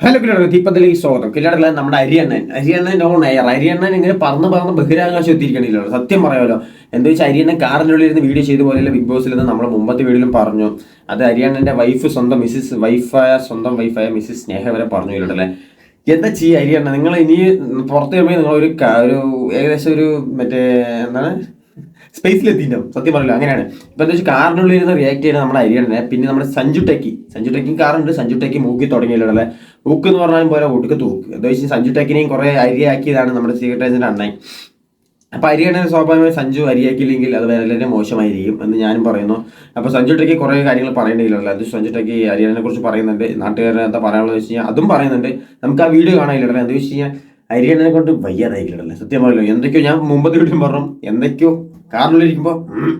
Hello കിലോട് ദീപത്തിലേക്ക് സ്വാഗതം. കിലോടല്ല നമ്മുടെ Ariyannan. Ariyannan on air. Ariyannan ഇങ്ങനെ പറന്ന് പറന്ന് ബഹിരാകാശം എത്തിയിരിക്കണില്ലല്ലോ. സത്യം പറയാമല്ലോ എന്താ വെച്ചാൽ അരിയണ്ണൻ കാറിനുള്ളിൽ ഇരുന്ന് വീഡിയോ ചെയ്ത പോലെയല്ല ബിഗ് ബോസിൽ നിന്ന് നമ്മുടെ മുമ്പത്തെ വീഡിയോയിലും പറഞ്ഞു. അത് അരിയണ്ണന്റെ വൈഫ് സ്വന്തം മിസ്സിസ് വൈഫായ സ്വന്തം വൈഫായ മിസ്സിസ് സ്നേഹ വരെ പറഞ്ഞു കിലോടല്ലേ എന്താ ചെയ്യുക അരിയണ്ണ നിങ്ങൾ ഇനി പുറത്ത് വരുമ്പോൾ നിങ്ങൾ ഒരു ഒരു ഏകദേശം ഒരു മറ്റേ എന്താണ്? സ്പേസിലെത്തിയിട്ടുണ്ടാവും സത്യം പറയില്ല അങ്ങനെയാണ്. ഇപ്പം എന്താ വെച്ചാൽ കാറിനുള്ളിൽ ഇരുന്ന് റിയാക്ട് ചെയ്യുന്ന നമ്മുടെ അരിയണ്ണനെ പിന്നെ നമ്മുടെ സഞ്ജു ടെക്കി. സഞ്ജു ടെക്കിങ് കാറുണ്ട്. സഞ്ജു ടെക്കി മൂക്കി തുടങ്ങിയല്ലേ ഊക്ക് എന്ന് പറഞ്ഞാലും പോലെ ഒടുക്ക് തൂക്ക്. എന്താ വെച്ചാൽ സഞ്ജു ടെക്കിനെയും കുറെ അരിയാക്കിയതാണ് നമ്മുടെ സീക്രട്ട് ഏജന്റ് അണ്ണായി അപ്പം അരിയാണെങ്കിൽ സ്വാഭാവികമായി സഞ്ജു അരിയാക്കിയില്ലെങ്കിൽ അത് വളരെ മോശമായിരിക്കും എന്ന് ഞാനും പറയുന്നു. അപ്പോൾ സഞ്ജു ടെക്കി കുറേ കാര്യങ്ങൾ പറയേണ്ടിയില്ലല്ലോ അത് സഞ്ജു ടെക്കി അരിയാനെ കുറിച്ച് പറയുന്നുണ്ട്. നാട്ടുകാരെ എന്താ പറയാനുള്ളത് വെച്ച് കഴിഞ്ഞാൽ അതും പറയുന്നുണ്ട്. നമുക്ക് ആ വീഡിയോ കാണാനില്ലല്ലോ എന്താ വെച്ച് കഴിഞ്ഞാൽ ഹരിയാനെ കൊണ്ട് വയ്യാതായില്ലല്ലേ സത്യം പറയല്ലോ എന്തൊക്കെയോ ഞാൻ മുമ്പത്തെ വീട്ടിലും പറഞ്ഞു. എന്തൊക്കെയോ കാറിനുള്ളിരിക്കുമ്പോ ഉം,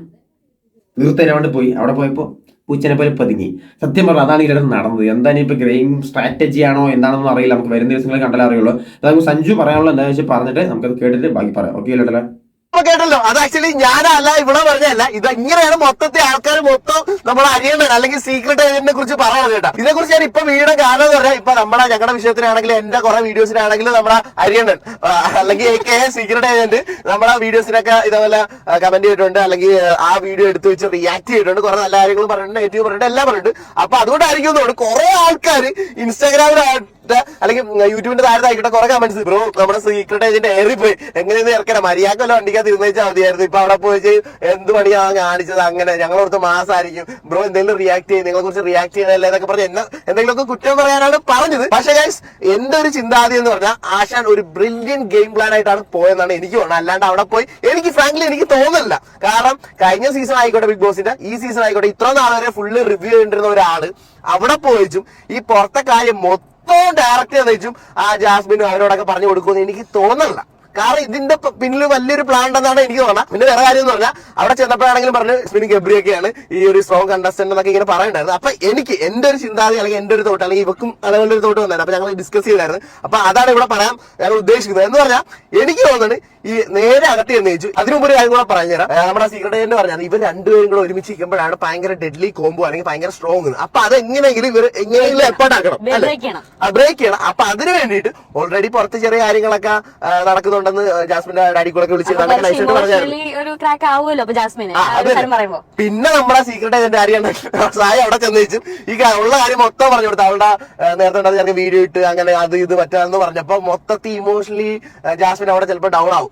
വീർത്തരാണ്ട് പോയി. അവിടെ പോയപ്പോൾ പൂച്ചനെ പോലെ പതുങ്ങി. സത്യം പറഞ്ഞാൽ അതാണ് ഇതിലും നടന്നത്. എന്താണ് ഇപ്പൊ ഗ്രെയിം സ്ട്രാറ്റജി ആണോ എന്താണെന്ന് അറിയില്ല. നമുക്ക് വരുന്ന ദിവസങ്ങളിൽ കണ്ടാലേ അറിയുള്ളൂ. അതായത് സഞ്ജു പറയാനുള്ള എന്താണെന്ന് വെച്ചാൽ പറഞ്ഞിട്ട് നമുക്കത് കേട്ടിട്ട് ബാക്കി പറയാം. ഓക്കെ അല്ലേ കേട്ടല്ലോ അത് ആക്ച്വലി ഞാനല്ല ഇവിടെ പറഞ്ഞല്ല ഇത് ഇങ്ങനെയാണ് മൊത്തത്തെ ആൾക്കാർ മൊത്തം നമ്മൾ അറിയേണ്ടത്? അല്ലെങ്കിൽ സീക്രട്ട് ഏജന്റിനെ കുറിച്ച് പറയുന്നത് കേട്ടോ. ഇതിനെ കുറിച്ച് ഞാൻ ഇപ്പൊ വീഡിയോ കാരണം എന്ന് പറഞ്ഞാൽ ഇപ്പൊ നമ്മുടെ ഞങ്ങളുടെ വിഷയത്തിനാണെങ്കിലും എന്റെ കുറെ വീഡിയോസിനാണെങ്കിലും നമ്മുടെ അറിയേണ്ടത്. അല്ലെങ്കിൽ സീക്രട്ട് ഏജന്റ് നമ്മുടെ വീഡിയോസിനൊക്കെ ഇതേപോലെ കമന്റ് ചെയ്തിട്ടുണ്ട്. അല്ലെങ്കിൽ ആ വീഡിയോ എടുത്ത് വെച്ച് റിയാക്ട് ചെയ്തിട്ടുണ്ട്. കുറെ നല്ല കാര്യങ്ങളും പറഞ്ഞിട്ടുണ്ട് നെഗറ്റീവ് പറഞ്ഞിട്ടുണ്ട് എല്ലാം പറഞ്ഞിട്ടുണ്ട്. അപ്പൊ അതുകൊണ്ടായിരിക്കും കുറെ ആൾക്കാർ ഇൻസ്റ്റാഗ്രാമിലായിട്ട് അല്ലെങ്കിൽ യൂട്യൂബിന്റെ താഴെ ആയിക്കോട്ടെ കുറെ കമന്റ്സ് ബ്രോ നമ്മുടെ സീക്രട്ട് ഏജന്റ് ഏറി പോയി. എങ്ങനെയെന്ന് ഇറക്കണം? മര്യാദല്ലോ വണ്ടിക്കകത്ത് തീരുമാനിച്ചാൽ മതിയായിരുന്നു. ഇപ്പൊ അവിടെ പോയി എന്ത് പണിയാ കാണിച്ചത്? അങ്ങനെ ഞങ്ങളോടത്ത് മാസമായിരിക്കും ബ്രോ എന്തെങ്കിലും റിയാക്ട് ചെയ്യും നിങ്ങളെ കുറിച്ച് റിയാക്ട് ചെയ്യണല്ലേ എന്നൊക്കെ പറഞ്ഞ് എന്നെ എന്തെങ്കിലുമൊക്കെ കുറ്റം പറയാനാണ് പറഞ്ഞത്. പക്ഷേ ഗൈസ് എന്റെ ഒരു ചിന്താഗതി എന്ന് പറഞ്ഞാൽ ആശാൻ ഒരു ബ്രില്യൻ ഗെയിം പ്ലാൻ ആയിട്ടാണ് പോയെന്നാണ് എനിക്ക് തോന്നുന്നത്. അല്ലാണ്ട് അവിടെ പോയി എനിക്ക് ഫ്രാങ്ക്ലി എനിക്ക് തോന്നുന്നില്ല കാരണം കഴിഞ്ഞ സീസൺ ആയിക്കോട്ടെ ബിഗ് ബോസിന്റെ ഈ സീസൺ ആയിക്കോട്ടെ ഇത്ര നാൾ വരെ ഫുള്ള് റിവ്യൂ ചെയ്തിരുന്ന ഒരാൾ അവിടെ പോയിച്ചും ഈ പുറത്തെ കാര്യം മൊത്തം ഡയറക്റ്റ് ചെയ്തും ആ ജാസ്മിനും അവരോടൊക്കെ പറഞ്ഞു കൊടുക്കുമെന്ന് എനിക്ക് തോന്നുന്നില്ല. കാരണം ഇതിന്റെ പിന്നിൽ വലിയൊരു പ്ലാൻ ഉണ്ടെന്നാണ് എനിക്ക് തോന്നുന്നത്. പിന്നെ വേറെ കാര്യം എന്ന് പറഞ്ഞാൽ അവിടെ ചെന്നപ്പോഴാണെങ്കിലും പറഞ്ഞു സ്പിനി ഗബ്രിയൊക്കെയാണ് ഈ ഒരു സ്ട്രോങ് കണ്ടസ്റ്റന്റ് എന്നൊക്കെ ഇങ്ങനെ പറയണ്ടായിരുന്നു അപ്പൊ എനിക്ക് എന്റെ ഒരു ചിന്താഗതി അല്ലെങ്കിൽ എന്റെ ഒരു തോട്ട് അല്ലെങ്കിൽ ഇവക്കും അതേപോലെ ഒരു തോട്ട് വന്നായിരുന്നു അപ്പൊ ഞങ്ങൾ ഡിസ്കസ് ചെയ്തായിരുന്നു. അപ്പൊ അതാണ് ഇവിടെ പറയാൻ ഞങ്ങൾ ഉദ്ദേശിക്കുന്നത്. എന്ന് പറഞ്ഞാൽ എനിക്ക് തോന്നുന്നത് ഈ നേരെ അകത്ത് എന്ന് ചോദിച്ചു അതിനു മുമ്പ് ഒരു കാര്യം കൂടെ പറഞ്ഞുതരാം നമ്മുടെ സീക്രട്ട് ഏജന്റ് പറഞ്ഞത് ഇവർ രണ്ടുപേരും കൂടെ ഒരുമിച്ച് ഇരിക്കുമ്പോഴാണ് ഭയങ്കര ഡെഡ്ലി കോംബോ അല്ലെങ്കിൽ ഭയങ്കര സ്ട്രോങ് അപ്പൊ അത് എങ്ങനെയെങ്കിലും ഇവർ എങ്ങനെയെങ്കിലും എഫേർട്ട് ആക്കണം അല്ലേ? ബ്രേക്ക് ചെയ്യണം. അപ്പൊ അതിന് വേണ്ടിയിട്ട് ഓൾറെഡി പുറത്ത് ചെറിയ കാര്യങ്ങളൊക്കെ നടക്കുന്നുണ്ടെന്ന് ജാസ്മിന്റെ ഡാഡി കൂടെ വിളിച്ച് നൈസായിട്ട് പിന്നെ നമ്മുടെ സീക്രട്ട് ഏജന്റ് അറിയണ്ട സായ അവിടെ ചെന്നേച്ചു ഈ ഉള്ള കാര്യം മൊത്തം പറഞ്ഞു കൊടുത്തു. അവളുടെ നേരത്തെ ഉണ്ടായിരുന്ന വീഡിയോ ഇട്ട് അങ്ങനെ അത് ഇത് മറ്റാന്ന് പറഞ്ഞപ്പോ മൊത്തത്തിൽ ഇമോഷണലി ജാസ്മിൻ അവിടെ ചിലപ്പോ ഡൗൺ ആവും.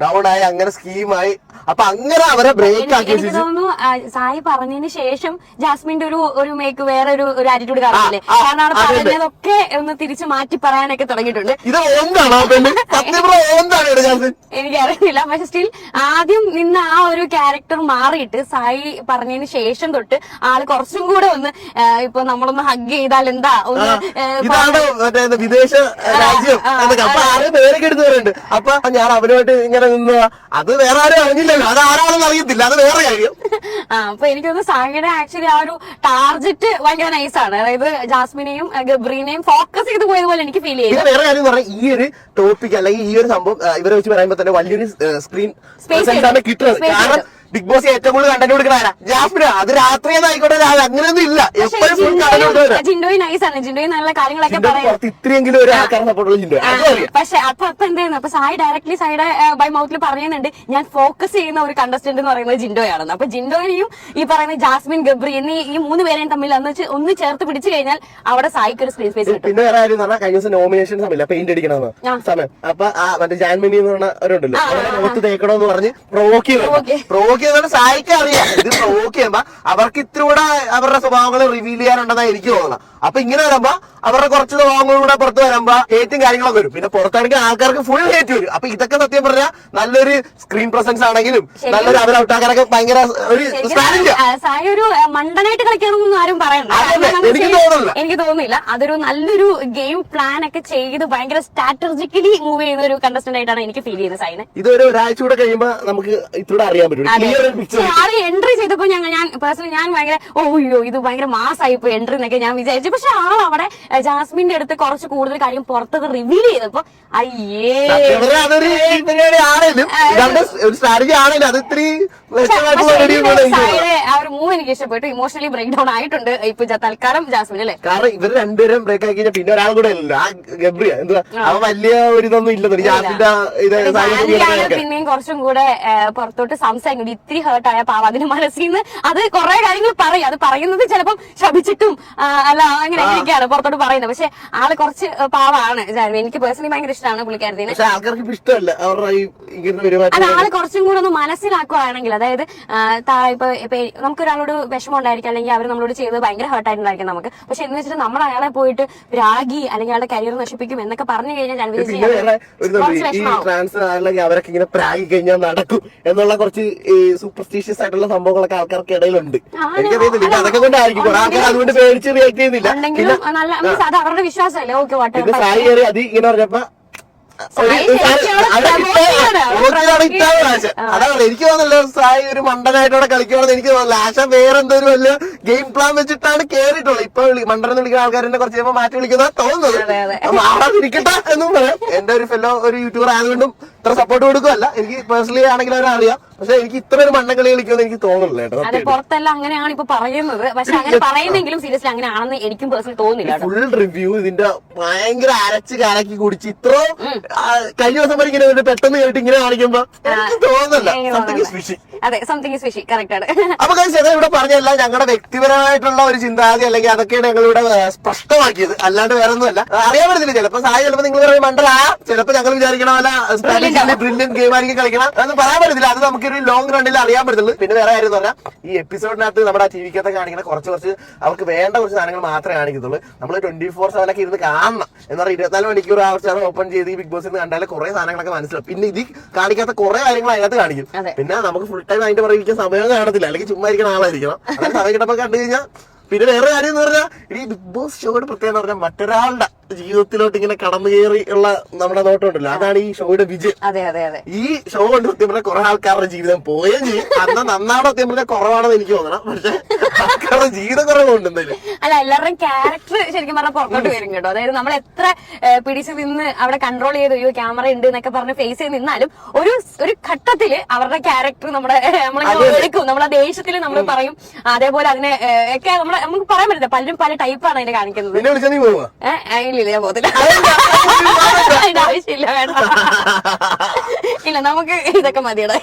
ഡൗൺ ആയി അങ്ങനെ സ്കീമായി അപ്പൊ അങ്ങനെ അവരെ ബ്രേക്ക് ആക്കി എനിക്ക് തോന്നുന്നു സായി പറഞ്ഞതിന് ശേഷം ജാസ്മിന്റെ ഒരു ഒരു മേക്ക് വേറെ ഒരു ഒരു ആറ്റിറ്റ്യൂഡ് കാണില്ലേ കാരണം. പറഞ്ഞതൊക്കെ ഒന്ന് തിരിച്ചു മാറ്റി പറയാനൊക്കെ തുടങ്ങിയിട്ടുണ്ട്. ഇത് ഓന്താണോ എനിക്കറിയില്ല പക്ഷെ സ്റ്റിൽ ആദ്യം നിന്ന് ആ ഒരു ക്യാരക്ടർ മാറിയിട്ട് സായി പറഞ്ഞതിന് ശേഷം തൊട്ട് ആൾ കുറച്ചും കൂടെ ഒന്ന് ഇപ്പൊ നമ്മളൊന്ന് ഹഗ് ചെയ്താൽ എന്താ? ഒന്ന് ഇതാണ് വിദേശ രാജ്യം ആരും അപ്പൊ ഞാൻ അവരുമായിട്ട് ഇങ്ങനെ അത് വേറെ ആരും അറിഞ്ഞില്ലല്ലോ. അത് ആരാണെന്ന് അറിയത്തില്ല. അത് വേറെ കാര്യം. ആ അപ്പൊ എനിക്ക് തോന്നുന്നു സായിയുടെ ആക്ച്വലി ആ ഒരു ടാർജറ്റ് ഭയങ്കര നൈസാണ്. അതായത് ജാസ്മിനെയും ഗബ്രീനെയും ഫോക്കസ് ചെയ്ത് പോയത് പോലെ എനിക്ക് ഫീൽ ചെയ്യുന്നത് പിന്നെ വേറെ കാര്യം എന്ന് പറഞ്ഞാൽ ഈ ഒരു ടോപ്പിക് അല്ലെങ്കിൽ ഈ ഒരു സംഭവം ഇവരെ വെച്ച് പറയുമ്പോൾ തന്നെ വലിയൊരു സ്ക്രീൻ സ്പേസ് കിട്ടുന്നത്. കാരണം ബിഗ് ബോസ് ഏറ്റവും കൂടുതൽ കണ്ടന്റ് കൊടുക്കണ ജാസ്മിന അത് രാത്രി ആയിക്കോട്ടെ അങ്ങനെയൊന്നും ഇല്ല. എപ്പോഴും ഫുൾ കണ്ടന്റ് കൊടുക്കുക ജിൻഡോയി നൈസാണ് ജിൻഡോയി നല്ല കാര്യങ്ങളൊക്കെ പുറത്ത് ഇത്രയെങ്കിലും ഒരു ആൾക്കാർ സപ്പോർട്ട് അറിയാം. പക്ഷെ അപ്പൊ അപ്പൊ എന്തായിരുന്നു? അപ്പൊ സായി ഡയറക്ട്ലി സായിയുടെ ബൈ മൗത്തിൽ പറയുന്നുണ്ട് ഞാൻ ഫോക്കസ് ചെയ്യുന്ന ഒരു കണ്ടസ്റ്റന്റ് എന്ന് പറയുന്നത് ജിൻഡോയാണെന്ന്. അപ്പൊ ജിൻഡോയിനെയും ഈ പറയുന്ന ജാസ്മിൻ ഗബ്രി എന്നീ ഈ മൂന്ന് പേരെയും തമ്മിൽ അന്ന് വെച്ച് ഒന്ന് ചേർത്ത് പിടിച്ചു കഴിഞ്ഞാൽ അവിടെ സായിക്ക് ഒരു സ്പേസ് സ്പേസ് പിന്നെ വേറെ കാര്യം പറഞ്ഞാൽ കഴിഞ്ഞ ദിവസം നോമിനേഷൻ സമയമില്ല? പെയിന്റ് അടിക്കണമെന്ന്. സമയം. അപ്പൊ ആ മറ്റേ ജാൻമിനി എന്ന് പറഞ്ഞ അവരുണ്ടല്ലോ തേക്കണമെന്ന് പറഞ്ഞ് പ്രൊവോക്ക് Provoke. ചെയ്യുന്നത് ചെയ്യുന്നത് സായിക്ക് അറിയാം. ഇത് പ്രൊവോക്ക് ചെയ്യുമ്പോ അവർക്ക് ഇത്ര കൂടെ അവരുടെ സ്വഭാവങ്ങൾ റിവീൽ ചെയ്യാനുണ്ടെന്നാണ് എനിക്ക് തോന്നുന്നത്. അപ്പൊ ഇങ്ങനെ വരുമ്പോ അവരുടെ കുറച്ച് സ്വഭാവങ്ങളും കൂടെ പുറത്ത് വരുമ്പോ ഹേറ്റും കാര്യങ്ങളൊക്കെ വരും. പിന്നെ പുറത്താണെങ്കിൽ ആൾക്കാർക്ക് ഫുൾ ഹേറ്റ് വരും. അപ്പൊ ഇതൊക്കെ സത്യം പറഞ്ഞാൽ നല്ലൊരു സ്ക്രീൻ പ്രസൻസ് ആണെങ്കിലും നല്ലൊരു അവരെ ഔട്ടാക്കാനൊക്കെ ഭയങ്കര ഒരു മണ്ടനായിട്ട് കളിക്കണമെന്നൊന്നും ആരും പറയണ്ട. എനിക്ക് തോന്നുന്നില്ല. അതൊരു നല്ലൊരു ഗെയിം പ്ലാൻ ഒക്കെ ചെയ്ത് ഭയങ്കര സ്ട്രാറ്റജിക്കലി മൂവ് ചെയ്യുന്ന ഒരു കണ്ടസ്റ്റന്റ് ആയിട്ടാണ് എനിക്ക് ഫീൽ ചെയ്യുന്നത് സായിനെ. ഇതൊരു ഒരാഴ്ച കൂടെ കഴിയുമ്പോ നമുക്ക് ഇത്രൂടെ അറിയാൻ പറ്റും. ആൾ എൻട്രി ചെയ്തപ്പോ ഞങ്ങൾ ഞാൻ പേഴ്സണലി ഞാൻ ഭയങ്കര ഓയ്യോ അയ്യോ ഇത് ഭയങ്കര മാസായി പോയി എൻട്രി എന്നൊക്കെ ഞാൻ വിചാരിച്ചു. പക്ഷെ ആൾ അവിടെ ജാസ്മിന്റെ അടുത്ത് കുറച്ച് കൂടുതൽ കാര്യം പുറത്തത് റിവീൽ ചെയ്തപ്പോ അയ്യേ സ്ട്രാറ്റജി ആണേലും അത് ഇത്തിരി എനിക്ക് ഇഷ്ടപ്പെട്ടു ഇമോഷണലി ബ്രേക്ക് ഡൗൺ ആയിട്ടുണ്ട്. ഇപ്പൊ തൽക്കാലം ജാസ്മിൻ അല്ലേ? കാരണം ഇവർ രണ്ടുപേരും ബ്രേക്ക് ആക്കി കഴിഞ്ഞാൽ പിന്നെ ഒരാൾ കൂടെ ആ ഗബ്രിയ എന്താ അവ വലിയ ഒരു ഇതൊന്നും ഇല്ലെന്ന് ജാസ്മിന്റെ ഇത് സാഹചര്യം പിന്നെയും കുറച്ചും കൂടെ പുറത്തോട്ട് സംസാരിക്കും. ഇത്തിരി ഹേർട്ട് ആയ പാവ അതിന് മനസ്സിൽ നിന്ന് അത് കുറെ കാര്യങ്ങൾ പറയും. അത് പറയുന്നത് ചിലപ്പം ശപിച്ചിട്ടും അല്ല അങ്ങനെ അങ്ങനെയൊക്കെയാണ് പുറത്തോട്ട് പറയുന്നത്. പക്ഷെ ആൾ കുറച്ച് പാവാണ്. എനിക്ക് പേഴ്സണലി ഭയങ്കര ഇഷ്ടമാണ് പുള്ളിക്കാരത്തിന്. ആൾക്കാർക്ക് ഇഷ്ടമല്ല. അവരുടെ ആൾ കുറച്ചും കൂടെ ഒന്ന് മനസ്സിലാക്കുവാണെങ്കിൽ അതായത് താഴെ ഇപ്പൊ ഇപ്പൊ നമുക്ക് ഒരാളോട് വിഷമം ഉണ്ടായിരിക്കും അല്ലെങ്കിൽ അവർ നമ്മളോട് ചെയ്തത് ഭയങ്കര ഹേർട്ടായിട്ടുണ്ടായിരിക്കും നമുക്ക്. പക്ഷെ എന്ന് വെച്ചിട്ട് നമ്മൾ അയാളെ പോയിട്ട് രാഗി അല്ലെങ്കിൽ അയാളുടെ കരിയർ നശിപ്പിക്കും എന്നൊക്കെ പറഞ്ഞു കഴിഞ്ഞാൽ ഞാൻ അവരൊക്കെ ഇങ്ങനെ പ്രാഗി നടക്കും എന്നുള്ള കുറച്ച് സൂപ്പർസ്റ്റീഷ്യസ് ആയിട്ടുള്ള സംഭവങ്ങളൊക്കെ ആൾക്കാർക്ക് ഇടയിലുണ്ട്. എനിക്കറിയത്തില്ല. അതൊക്കെ കൊണ്ടായിരിക്കും ആൾക്കാർ അതുകൊണ്ട് പേടിച്ച് റിയാക്ട് ചെയ്യുന്നില്ല. പിന്നെ സായി കയറി അത് ഇങ്ങനെ പറഞ്ഞപ്പോ അതാണ് എനിക്ക് തോന്നുന്നില്ല സായി ഒരു മണ്ടനായിട്ട് അവിടെ കളിക്കുവാണെന്ന് എനിക്ക് തോന്നുന്നില്ല ആശ വേറെന്തോ വല്ല വലിയ ഗെയിം പ്ലാൻ വെച്ചിട്ടാണ് കേറിയിട്ടുള്ളത്. ഇപ്പൊ മണ്ടനെന്ന് വിളിക്കുന്ന ആൾക്കാരെ കുറച്ച് കഴിയുമ്പോൾ മാറ്റി വിളിക്കുന്ന തോന്നുന്നത്. മാറാതിരിക്കട്ടെ എന്നും പറയാം. എന്റെ ഒരു ഫെല്ലോ ഒരു യൂട്യൂബർ ആയതുകൊണ്ടും ഇത്ര സപ്പോർട്ട് കൊടുക്കുമല്ല എനിക്ക് പേഴ്സണലി ആണെങ്കിൽ അവരറിയാം പക്ഷെ എനിക്ക് ഇത്ര ഒരു മണ്ടൻ കളി കളിക്കുമെന്ന് എനിക്ക് തോന്നുന്നില്ല കേട്ടോ പുറത്തെല്ലാം അങ്ങനെയാണ് ഇപ്പൊ പറയുന്നത്. പക്ഷെ അങ്ങനെ പറയുന്നെങ്കിലും സീരിയസ്ലി അങ്ങനെ ആണെന്ന് എനിക്കും പേഴ്സണലി തോന്നുന്നില്ല കേട്ടോ. ഫുൾ റിവ്യൂ ഇതിന്റെ ഭയങ്കര അരച്ച് കലക്കി കുടിച്ച് ഇത്ര കഴിഞ്ഞ ദിവസം വരെ ഇങ്ങനെ പെട്ടെന്ന് കേട്ട് ഇങ്ങനെ കാണിക്കുമ്പോ തോന്നുന്നില്ല. സംതിങ്. ഫിഷി അതെ സംതിങ് സ്പെഷ്യൽ കറക്റ്റ് ആണ്. അപ്പൊ ഇവിടെ പറഞ്ഞല്ല ഞങ്ങളുടെ വ്യക്തിപരമായിട്ടുള്ള ഒരു ചിന്താഗതി അല്ലെങ്കിൽ അതൊക്കെയാണ് ഏഹ്, സ്പഷ്ടമാക്കിയത്. അല്ലാണ്ട് വേറെ ഒന്നുമല്ല അറിയാൻ പറ്റത്തില്ല. ചിലപ്പോ സായി ചിലപ്പോ നിങ്ങൾ പറയും മണ്ടലാ ചിലപ്പോ ഞങ്ങൾ വിചാരിക്കണ പോലെ സ്പെല്ലിംഗ് ബ്രില്യൻ ഗെയിം ആയിരിക്കും കളിക്കണം. അതൊന്നും പറയാൻ പറ്റത്തില്ല. അത് നമുക്ക് ഒരു ലോങ് റണ്ണിൽ അറിയാൻ പറ്റത്തുള്ളൂ. പിന്നെ വേറെ കാര്യം എന്ന് പറഞ്ഞാൽ ഈ എപ്പിസോഡിനകത്ത് നമ്മുടെ ടി വിക്കകത്ത് കാണിക്കുന്ന കുറച്ച് കുറച്ച് അവർക്ക് വേണ്ട കുറച്ച് സാധനങ്ങൾ മാത്രമേ കാണിക്കത്തുള്ളൂ. നമ്മൾ ട്വന്റി ഫോർ സെവൻ ഒക്കെ ഇരുന്ന് കാണണം. എന്ന് പറഞ്ഞാൽ ഇരുപത്തിനാല് മണിക്കൂർ ആവശ്യമാണ് ഓപ്പൺ ചെയ്ത് ഈ ബിഗ് ബോസ് കണ്ടാൽ കുറെ സാധനങ്ങളൊക്കെ മനസ്സിലാവും. പിന്നെ ഇത് കാണിക്കാത്ത കുറെ കാര്യങ്ങൾ അതിനകത്ത് കാണിക്കും. പിന്നെ നമുക്ക് ഫുൾ ടൈം അതിന്റെ പറയുന്ന സമയം കാണത്തില്ല. അല്ലെങ്കിൽ ചുമ്മാ ഇരിക്കുന്ന ആളായിരിക്കണം. അതായത് സമയം കിട്ടുമ്പോ കണ്ടു കഴിഞ്ഞാൽ പിന്നെ വേറെ കാര്യം എന്ന് പറഞ്ഞാൽ ഈ ബിഗ് ബോസ് ഷോയുടെ പ്രത്യേകത പറഞ്ഞാൽ മറ്റൊരാളുടെ ജീവിതത്തിലോട്ട് ഇങ്ങനെ കടന്നു കയറി ഉള്ള നമ്മുടെ നോട്ടമുണ്ടല്ലോ. അതാണ് ഈ ഷോയുടെ വിജയം. അതെ അതെ അതെ. ഈ ഷോ കൊണ്ട് സത്യം പറഞ്ഞാൽ കുറെ ആൾക്കാരുടെ ജീവിതം പോയേ ചെയ്യും അന്ന് നന്നാണ് സത്യം പറഞ്ഞാൽ കുറവാണെന്ന് എനിക്ക് തോന്നണം. പക്ഷെ ആൾക്കാരുടെ ജീവിതം കുറവുണ്ട് എന്തായാലും. അല്ല എല്ലാവരുടെയും ക്യാരക്ടർ ശരിക്കും പറഞ്ഞാൽ പുറത്തോട്ട് വരും കേട്ടോ. അതായത് നമ്മൾ എത്ര പിടിച്ച് നിന്ന് അവിടെ കൺട്രോൾ ചെയ്ത് അയ്യോ ക്യാമറ ഉണ്ട് എന്നൊക്കെ പറഞ്ഞ് ഫേസ് ചെയ്ത് നിന്നാലും ഒരു ഒരു ഘട്ടത്തിൽ അവരുടെ ക്യാരക്ടർ നമ്മുടെ നമ്മൾ എടുക്കും. നമ്മളെ ദേഷ്യത്തിൽ നമ്മൾ പറയും അതേപോലെ അതിനെ ഒക്കെ നമ്മൾ നമുക്ക് പറയാൻ പറ്റില്ല പലരും പല ടൈപ്പാണ് അതിനെ കാണിക്കുന്നത്. ഇല്ല. ഇല്ല ഞാൻ പോകത്തില്ല. അതിന്റെ ആവശ്യമില്ല വേണ്ട. ഇല്ല നമുക്ക് ഇതൊക്കെ മതിയടാ.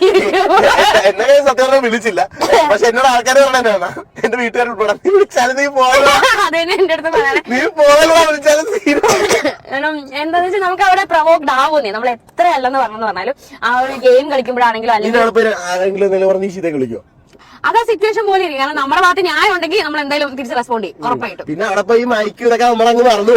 എന്നെ സത്യം പറഞ്ഞാൽ വിളിച്ചില്ല. പക്ഷെ എന്നോട് ആൾക്കാർ പറഞ്ഞാ എന്റെ വീട്ടുകാർ ഉൾപ്പെടെ. നീ വിളിച്ചാലും നീ പോകലോ അതന്നെ എന്റെ അടുത്ത് പറയാൻ നീ പോകലോ വിളിച്ചാലും കാരണം എന്താന്ന് വെച്ചാൽ നമുക്ക് അവിടെ പ്രൊവോക്ഡ് ആവുന്നേ. നമ്മൾ എത്ര അല്ലെന്ന് പറഞ്ഞു പറഞ്ഞാലും ആ ഒരു ഗെയിം കളിക്കുമ്പോഴാണെങ്കിലും അല്ലെങ്കിൽ ആരെങ്കിലും പറഞ്ഞ് വിളിക്കോ അതാ സിറ്റുവേഷൻ പോലെ ഇരിക്കും കാരണം നമ്മുടെ ഭാഗത്ത് ന്യായം ഉണ്ടെങ്കിൽ നമ്മൾ എന്തായാലും തിരിച്ച് റെസ്പോണ്ട് ചെയ്യും. ഉറപ്പായിട്ടും. പിന്നെ അവിടെ പോയി മൈക്കും ഇതൊക്കെ നമ്മളങ്ങ് മറന്നു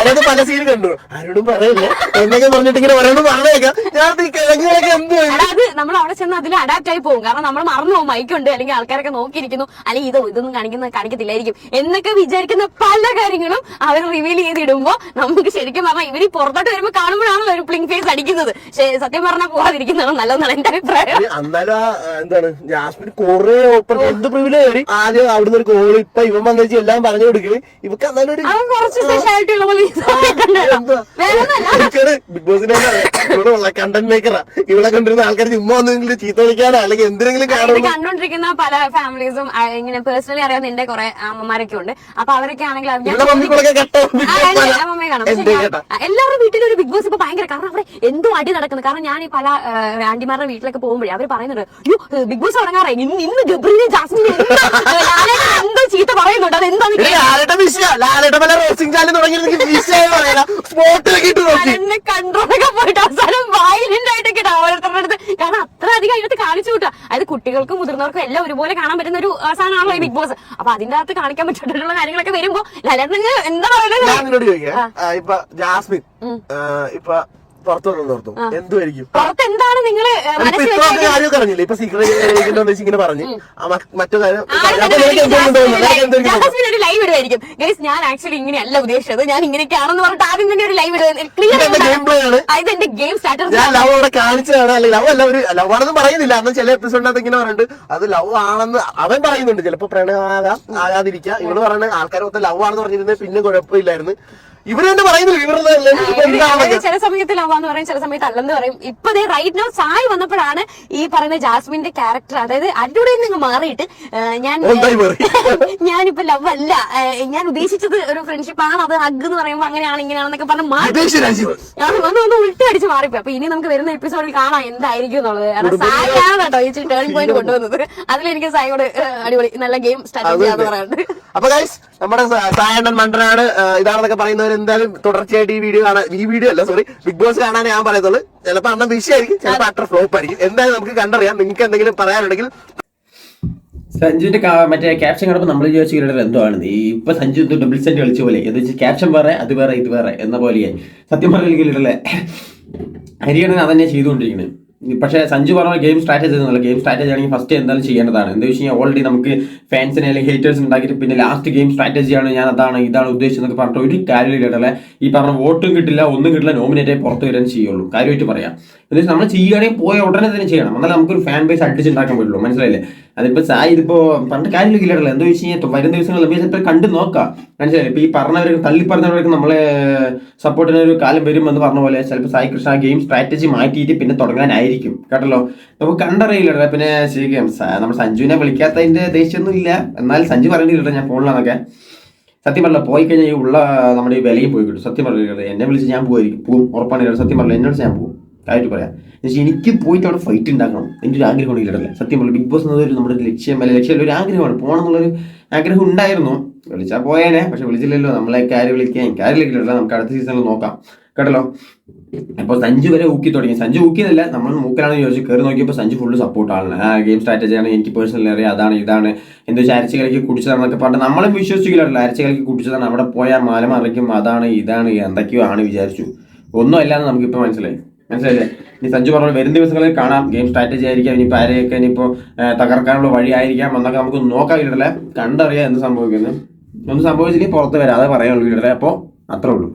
അതായത് പല സീൻ കണ്ടു. ആരോടും പറയില്ല? എന്നൊക്കെ പറഞ്ഞിട്ട് ഇങ്ങനെ പറഞ്ഞേക്കാം. ഞാൻ ഈ കിഴങ്ങിയൊക്കെ എന്ത് അതായത് നമ്മൾ അവിടെ ചെന്ന് അതിൽ അഡാപ്റ്റ് ആയി പോകും. കാരണം നമ്മൾ മറന്നു പോകും. മൈക്കുണ്ട് അല്ലെങ്കിൽ ആൾക്കാരൊക്കെ നോക്കിയിരിക്കുന്നു. അല്ലെങ്കിൽ ഇതോ ഇതൊന്നും കാണിക്കുന്ന കാണിക്കത്തില്ലായിരിക്കും. എന്നൊക്കെ വിചാരിക്കുന്ന പല കാര്യങ്ങളും അവർ റിവീൽ ചെയ്തിടുമ്പോ നമുക്ക് ശരിക്കും പറഞ്ഞാൽ ഇവർ പുറത്തോട്ട് വരുമ്പോൾ കാണുമ്പോഴാണ് ഒരു പ്ലിങ് ഫേസ് അടിക്കുന്നത്. പക്ഷേ സത്യം പറഞ്ഞാൽ പോകാതിരിക്കുന്നതാണ് നല്ലതെന്നാണ് എന്റെ അഭിപ്രായം. എന്താണ് ജാസ്മിൻ കൊറേ എന്ത് പ്രിവിലേറി ആദ്യം അവിടുന്ന് ഒരു കോൾ ഇപ്പൊ ഇവൻ വന്നു എല്ലാം പറഞ്ഞു കൊടുക്കൽ ഇവക്ക് ഒരു? വേറെ ബിഗ് ബോസിനെ ഇവിടെ കണ്ടന്റ് മേക്കറാ ഇവിടെ കണ്ടിരുന്ന ആൾക്കാർ ചുമ്മാ വന്നെങ്കിലും ചീത്ത വിളിക്കാനോ അല്ലെങ്കിൽ എന്തെങ്കിലും ഇത് കാണുന്നു കണ്ടോണ്ടിരിക്കുന്ന പല ഫാമിലീസും ഇങ്ങനെ പേഴ്സണലി അറിയാവുന്ന എന്റെ കുറെ അമ്മമാരൊക്കെ ഉണ്ട്. അപ്പൊ അവരൊക്കെ ആണെങ്കിൽ എല്ലാവരുടെ വീട്ടിലും ഒരു ബിഗ് ബോസ് ഇപ്പൊ ഭയങ്കര കാരണം അവിടെ എന്തോ അടി നടക്കുന്നത് കാരണം ഞാൻ ഈ പല ആന്റിമാരുടെ വീട്ടിലൊക്കെ പോകുമ്പോഴേ അവർ പറയുന്നുണ്ട് ബിഗ് ബോസ് തുടങ്ങാറേ ഇന്ന് ഗബ്രീനെ ജാസ്മിനെ എന്തോ? എന്തോ ചീത്ത പറയുന്നുണ്ട്? അത് എന്താന്ന് ലാലേട്ട വിഷയ? ലാലേട്ട പല റോസിംഗ് ചാനൽ തുടങ്ങിയിരുന്നെങ്കിൽ വിഷയം പറയാ സ്പോട്ടിലൊക്കെ ഇട്ട് നോക്കി. എന്നെ കൺട്രോളൊക്കെ പോയിട്ട് അവസാനം വയലന്റ് ആയിട്ടൊക്കെ ഇടാം. ഓരോരുത്തരുടെ അടുത്ത്. കാരണം അത്ര അധികം അതിനകത്ത് കാണിച്ചു കൂട്ടാ അതായത് കുട്ടികൾക്കും മുതിർന്നവർക്കും എല്ലാം ഒരുപോലെ കാണാൻ പറ്റുന്ന ഒരു സാധനമാണല്ലോ ഈ ബിഗ് ബോസ് അപ്പൊ അതിന്റെ അകത്ത് കാണിക്കാൻ പറ്റിയിട്ടുള്ള കാര്യങ്ങളൊക്കെ വരുമ്പോ ലാലേട്ടൻ എന്താ ഞാൻ പറയുന്നത് നിന്നോട് ചോദിക്കാം. ഇപ്പൊ ജാസ്മിൻ ഇപ്പൊ പുറത്തു വന്നോർത്തു എന്തുമായിരിക്കും പുറത്തെന്താണ് നിങ്ങൾ വെച്ചേക്കുന്നത്? കാര്യമൊക്കെ അറിഞ്ഞില്ലേ ഇപ്പൊ സീക്രട്ട് ഇങ്ങനെ പറഞ്ഞു. മറ്റു കാര്യം ലൈവ് ഇടുമായിരിക്കും ഗൈസ് ഞാൻ ആക്ച്വലി ഇങ്ങനെയല്ല ഉദ്ദേശിച്ചത്. ഞാൻ ഇങ്ങനെയൊക്കെയാണെന്ന് പറഞ്ഞിട്ട് ആദ്യം തന്നെ ഒരു ലൈവ് ഇടുന്നത് ക്ലിയർ ഇത് എന്റെ ഗെയിം ഞാൻ ലവ് അവിടെ കാണിച്ചതാണ്. അല്ലെങ്കിൽ ലവ് അല്ല ഒരു ലവ് ആണെന്ന് പറയുന്നില്ല. അന്ന് ചില എപ്പിസോഡിനകത്ത് ഇങ്ങനെ പറഞ്ഞിട്ട് അത് ലവ് ആണെന്ന് അവൻ പറയുന്നുണ്ട്. ചിലപ്പോ പ്രണയമാകാം ആകാതിരിക്കാം. ഇവൾ പറയുന്നത് ആൾക്കാർ മൊത്തം ലവ് ആണെന്ന് പറഞ്ഞിരുന്നത് പിന്നെ കുഴപ്പമില്ലായിരുന്നു. ഇവർ തന്നെ പറയുന്നില്ല ഇവരുടെ ചില സമയത്ത് ലവാന്ന് പറയും ചില സമയത്ത് അല്ലെന്ന് പറയും. ഇപ്പൊ റൈറ്റ് നോ സായി വന്നപ്പോഴാണ് ഈ പറയുന്ന ജാസ്മിന്റെ ക്യാരക്ടർ അതായത് അടിയുടെ നിങ്ങൾ മാറിയിട്ട് ഞാൻ ഞാനിപ്പോ ലവ് അല്ല ഞാൻ ഉദ്ദേശിച്ചത് ഒരു ഫ്രണ്ട്ഷിപ്പ് ആണ് അത് ഹഗ് എന്ന് പറയുമ്പോൾ അങ്ങനെയാണ് ഇങ്ങനെയാണെന്നൊക്കെ പറഞ്ഞ് മാറി. ഒന്ന് ഒന്ന് ഉൾട്ടി അടിച്ച് മാറിപ്പോ അപ്പൊ ഇനി നമുക്ക് വരുന്ന എപ്പിസോഡിൽ കാണാം എന്തായിരിക്കും എന്നുള്ളത്. കാരണം സായിയാണ് കേട്ടോ ഈ ടേണിംഗ് പോയിന്റ് കൊണ്ടുവന്നത്. അതിലെനിക്ക് സായിയോട് അടിപൊളി നല്ല ഗെയിം സ്ട്രാറ്റജി പറയാണ്ട് അപ്പൊ നമ്മുടെ സായണ്ണൻ മണ്ടനാണ് ആ, ഇതാണെന്നൊക്കെ പറയുന്നവർ എന്തായാലും തുടർച്ചയായിട്ട് ഈ വീഡിയോ കാണാൻ ഈ വീഡിയോ അല്ല സോറി ബിഗ് ബോസ് കാണാൻ ഞാൻ പറയത്തുള്ളൂ. ചിലപ്പോ അണ്ണം വിഷയമായിരിക്കും ചിലപ്പോ അത്ര ഫ്ലോപ്പ് ആയിരിക്കും. എന്തായാലും നമുക്ക് കണ്ടറിയാം നിങ്ങൾക്ക് എന്തെങ്കിലും പറയാനുണ്ടെങ്കിൽ. സഞ്ജുവിന്റെ മറ്റേ ക്യാപ്ഷൻ കണ്ടപ്പോൾ നമ്മൾ വിചാരിച്ചു ഇവരുടെ എന്തുവാണ് ഈ ഇപ്പൊ സഞ്ജു ഡബിൾ സെന്റ് കളിച്ച പോലെ. എന്ന് വെച്ചാൽ ക്യാപ്ഷൻ വേറെ അത് വേറെ ഇത് വേറെ എന്ന പോലെയായി. സത്യം പറഞ്ഞില്ലേ ഹരിയാണ് അതന്നെ ചെയ്തുകൊണ്ടിരിക്കുന്നത് പക്ഷേ സഞ്ജു പറഞ്ഞ ഗെയിം സ്ട്രാറ്റജി ഗെയിം സ്ട്രാറ്റജി ആണെങ്കിൽ ഫസ്റ്റ് എന്തായാലും ചെയ്യേണ്ടതാണ്. എന്താ വെച്ച് കഴിഞ്ഞാൽ ഓൾറെഡി നമുക്ക് ഫാൻസിനെ അല്ലെങ്കിൽ ഹേറ്റേഴ്സ് ഉണ്ടാക്കിയിട്ട് പിന്നെ ലാസ്റ്റ് ഗെയിം സ്ട്രാറ്റജിയാണ് ഞാൻ അതാണ് ഇതാണ് ഉദ്ദേശിച്ചതെന്നൊക്കെ പറഞ്ഞിട്ട് ഒരു കാര്യമില്ല ഈ പറഞ്ഞ വോട്ടും കിട്ടില്ല ഒന്നും കിട്ടില്ല നോമിനേറ്റ് പുറത്ത് വരാൻ ചെയ്യുള്ളൂ. കാര്യമായിട്ട് പറയാം. എന്താ വെച്ചാൽ നമ്മൾ ചെയ്യുകയാണെങ്കിൽ പോയ ഉടനെ തന്നെ ചെയ്യണം. എന്നാലും നമുക്കൊരു ഫാൻ ബേസ് അടിച്ചുണ്ടാക്കാൻ പറ്റുള്ളൂ. മനസ്സിലായില്ലേ? അതിപ്പോ സായി ഇതിപ്പോ പണ്ട് കാര്യമില്ല എന്താ വെച്ച് കഴിഞ്ഞാൽ വരും ദിവസങ്ങളിൽ നമ്മൾ കണ്ടു നോക്കാം. മനസ്സിലായില്ലേ? ഇപ്പൊ ഈ പറഞ്ഞവർക്ക് തള്ളി പറഞ്ഞവർക്ക് നമ്മളെ സപ്പോർട്ടിന് ഒരു കാലം വരും എന്ന് പറഞ്ഞ പോലെ ചിലപ്പോൾ സായി കൃഷ്ണ ഗെയിം സ്ട്രാറ്റജി മാറ്റിയിട്ട് പിന്നെ തുടങ്ങാനായിരിക്കും കേട്ടല്ലോ? നമുക്ക് കണ്ടറിയില്ല പിന്നെ ശരിക്കും നമ്മൾ സഞ്ജുവിനെ വിളിക്കാത്തതിന്റെ ദേഷ്യമൊന്നും ഇല്ല എന്നാൽ സഞ്ജു പറയേണ്ടില്ല ഞാൻ ഫോണിലാന്നൊക്കെ സത്യം പറഞ്ഞില്ല പോയി കഴിഞ്ഞാൽ ഈ ഉള്ള നമ്മുടെ ഈ വിലയും പോയി കിട്ടും. സത്യം പറഞ്ഞില്ല എന്നെ വിളിച്ച് ഞാൻ പോകുമായിരിക്കും പോകും ഉറപ്പാണ്. സത്യം പറഞ്ഞില്ല എന്നോട് ഞാൻ പോകും കാര്യമായിട്ട് പറയാം. പക്ഷേ എനിക്ക് പോയിട്ട് അവിടെ ഫൈറ്റ് ഉണ്ടാക്കണം. എന്റെ ഒരു ആഗ്രഹമാണ് ഇല്ലടല്ലേ സത്യം പറഞ്ഞു ബിഗ് ബോസ് എന്നത് ഒരു നമ്മുടെ ലക്ഷ്യം അല്ല ലക്ഷ്യമല്ല ഒരു ആഗ്രഹമാണ്. പോകണം എന്നുള്ളൊരു ആഗ്രഹം ഉണ്ടായിരുന്നു. വിളിച്ചാൽ പോയേനെ. പക്ഷെ വിളിച്ചില്ലല്ലോ. നമ്മളെ കാര്യ വിളിക്കാൻ. കാര്യ വിളിക്കില്ല നമുക്ക് അടുത്ത സീസണിൽ നോക്കാം. കേട്ടല്ലോ? അപ്പോൾ സഞ്ജു വരെ ഊക്കി തുടങ്ങി. സഞ്ജു ഊക്കിയതല്ല നമ്മൾ മൂക്കലാണ് ചോദിച്ചു. കയറി നോക്കിയപ്പോൾ സഞ്ജു ഫുള്ള് സപ്പോർട്ടാണ് ആ ഗെയിം സ്ട്രാറ്റജിയാണ് എനിക്ക് പേഴ്സണലി അറിയാം. അതാണ് ഇതാണ്. എന്തോ അരച്ച് കളിക്ക് കുടിച്ചതാണെന്നൊക്കെ പറഞ്ഞ് നമ്മളും വിശ്വസിക്കില്ലല്ലോ അരച്ച് കളിക്ക് കുടിച്ചതാണ്. അവിടെ പോയാൽ മാലമറിക്കും അതാണ് ഇതാണ് എന്തൊക്കെയോ ആണ് വിചാരിച്ചു. ഒന്നും അല്ലാന്ന് നമുക്കിപ്പോൾ മനസ്സിലായി. മനസ്സിലായില്ലേ? ഇനി സഞ്ജു പറഞ്ഞു വരും ദിവസങ്ങളിൽ കാണാം. ഗെയിം സ്ട്രാറ്റജി ആയിരിക്കാം. ഇനിയിപ്പോൾ ആരെയൊക്കെ ഇനിയിപ്പോൾ തകർക്കാനുള്ള വഴി ആയിരിക്കാം എന്നൊക്കെ നമുക്ക് നോക്കാൻ കിട്ടില്ല കണ്ടറിയാം എന്ത് സംഭവിക്കുന്നു ഒന്നും സംഭവിച്ചില്ലെങ്കിൽ പുറത്ത് വരാതെ പറയാനുള്ളൂ അപ്പോൾ അത്രേ ഉള്ളൂ.